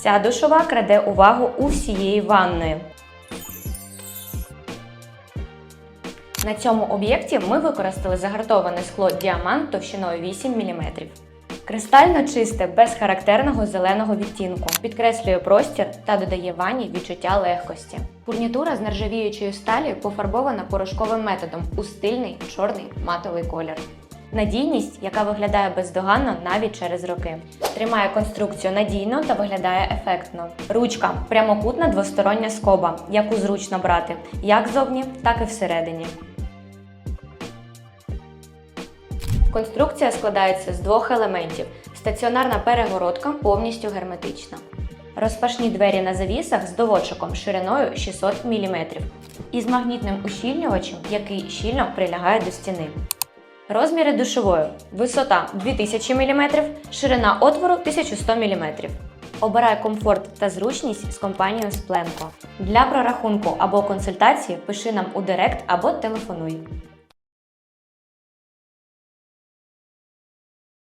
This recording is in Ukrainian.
Ця душова краде увагу усієї ванної. На цьому об'єкті ми використали загартоване скло діамант товщиною 8 мм. Кристально чисте, без характерного зеленого відтінку, підкреслює простір та додає ванні відчуття легкості. Фурнітура з нержавіючої сталі пофарбована порошковим методом у стильний чорний матовий колір. Надійність, яка виглядає бездоганно навіть через роки. Тримає конструкцію надійно та виглядає ефектно. Ручка прямокутна двостороння скоба, яку зручно брати як зовні, так і всередині. Конструкція складається з двох елементів: стаціонарна перегородка повністю герметична. Розпашні двері на завісах з доводчиком шириною 600 мм і з магнітним ущільнювачем, який щільно прилягає до стіни. Розміри душової: висота 2000 мм, ширина отвору 1100 мм. Обирай комфорт та зручність з компанією Спленко. Для прорахунку або консультації пиши нам у Директ або телефонуй.